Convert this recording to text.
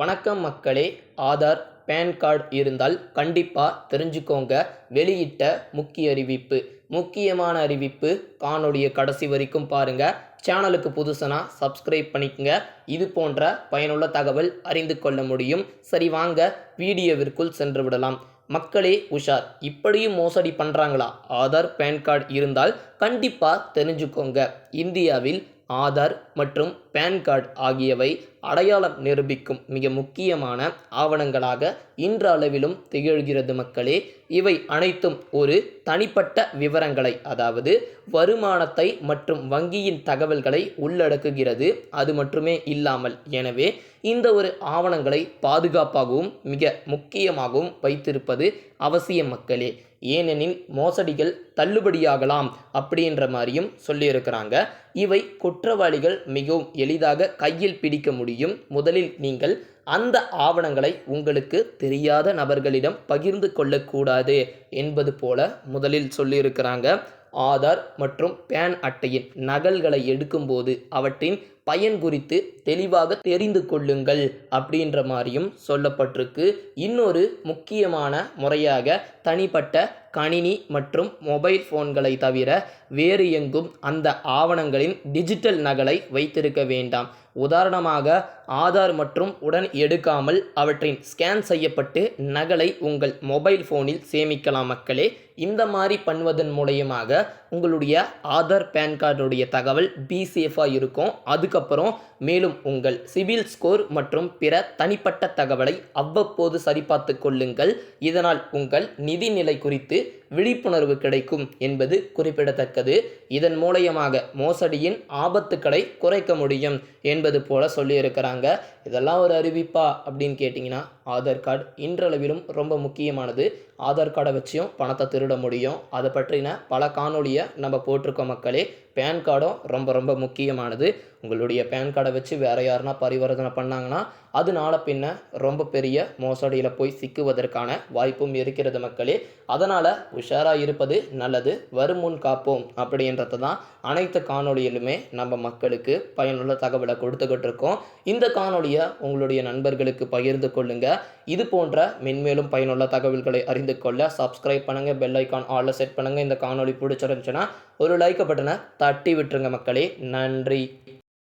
வணக்கம் மக்களே. Aadhaar pan card இருந்தால் கண்டிப்பாக தெரிஞ்சுக்கோங்க. வெளியிட்ட முக்கிய அறிவிப்பு. முக்கியமான அறிவிப்பு காணொளியை கடைசி வரைக்கும் பாருங்கள் சேனலுக்கு புதுசுனா சப்ஸ்கிரைப் பண்ணிக்கங்க. இது போன்ற பயனுள்ள தகவல் அறிந்து கொள்ள முடியும். சரி வாங்க வீடியோவிற்குள் சென்று விடலாம். மக்களே உஷார். இப்படியும் மோசடி பண்ணுறாங்களா ஆதார் பேன் கார்டு இருந்தால் கண்டிப்பாக தெரிஞ்சுக்கோங்க. இந்தியாவில் ஆதார் மற்றும் பேன் கார்டு ஆகியவை அடையாளம் நிரூபிக்கும் மிக முக்கியமான ஆவணங்களாக இன்றளவிலும் திகழ்கிறது மக்களே. இவை அனைத்தும் ஒரு தனிப்பட்ட விவரங்களை அதாவது வருமானத்தை மற்றும் வங்கியின் தகவல்களை உள்ளடக்குகிறது. அது மட்டுமே இல்லாமல் எனவே இந்த ஒரு ஆவணங்களை பாதுகாப்பாகவும் மிக முக்கியமாகவும் வைத்திருப்பது அவசியம் மக்களே. ஏனெனில் மோசடிகள் தள்ளுபடியாகலாம் அப்படின்ற மாதிரியும் சொல்லியிருக்கிறாங்க. இவை குற்றவாளிகள் மிகவும் எளிதாக கையில் பிடிக்க முடியும். முதலில் நீங்கள் அந்த ஆவணங்களை உங்களுக்கு தெரியாத நபர்களிடம் பகிர்ந்து கொள்ளக்கூடாது என்பது போல முதலில் சொல்லியிருக்கிறாங்க. ஆதார் மற்றும் பேன் அட்டையின் நகல்களை எடுக்கும்போது அவற்றின் பயன் குறித்து தெளிவாக தெரிந்து கொள்ளுங்கள் அப்படின்ற மாதிரியும் சொல்லப்பட்டிருக்கு. இன்னொரு முக்கியமான முறையாக தனிப்பட்ட கணினி மற்றும் மொபைல் ஃபோன்களை தவிர வேறு எங்கும் அந்த ஆவணங்களின் டிஜிட்டல் நகலை வைத்திருக்க வேண்டாம். உதாரணமாக ஆதார் மற்றும் உடன் எடுக்காமல் அவற்றின் ஸ்கேன் செய்யப்பட்டு நகலை உங்கள் மொபைல் ஃபோனில் சேமிக்கலாம் மக்களே. இந்த மாதிரி பண்ணுவதன் மூலயமாக உங்களுடைய ஆதார் பேன் கார்டுடைய தகவல் பி சேஃபாக இருக்கும். அதுக்கப்புறம் மேலும் உங்கள் சிவில் ஸ்கோர் மற்றும் பிற தனிப்பட்ட தகவலை அவ்வப்போது சரிபார்த்து கொள்ளுங்கள். இதனால் உங்கள் நிதிநிலை குறித்து விழிப்புணர்வு கிடைக்கும் என்பது குறிப்பிடத்தக்கது. இதன் மூலயமாக மோசடியின் ஆபத்துக்களை குறைக்க முடியும் என்பது போல சொல்லியிருக்கிறாங்க. இதெல்லாம் ஒரு அறிவிப்பா அப்படின்னு கேட்டிங்கன்னா ஆதார் கார்டு இன்றளவிலும் ரொம்ப முக்கியமானது. ஆதார் கார்டை வச்சும் பணத்தை திருட முடியும். அதை பற்றின பல காணொலியை நம்ம போட்டிருக்கோம் மக்களே. பேன் கார்டும் ரொம்ப ரொம்ப முக்கியமானது. உங்களுடைய பேன் கார்டை வச்சு வேறு யாருனா பரிவர்த்தனை பண்ணாங்கன்னா அதனால பின்ன ரொம்ப பெரிய மோசடியில் போய் சிக்குவதற்கான வாய்ப்பும் இருக்கிறது மக்களே. அதனால் உஷாராக இருப்பது நல்லது வருமுன் காப்போம் அப்படின்றத தான் அனைத்து காணொளியிலுமே நம்ம மக்களுக்கு பயனுள்ள தகவலை கொடுத்துக்கிட்டு இருக்கோம். இந்த காணொலியை உங்களுடைய நண்பர்களுக்கு பகிர்ந்து கொள்ளுங்கள் இது போன்ற மென்மேலும் பயனுள்ள தகவல்களை அறிந்து கொள்ள சப்ஸ்கிரைப் பண்ணுங்கள் பெல் ஐக்கான் ஆலில் செட் பண்ணுங்கள் இந்த காணொளி பிடிச்சிருந்துச்சுன்னா ஒரு லைக்கை பட்டனை தட்டி விட்டுருங்க மக்களே. நன்றி.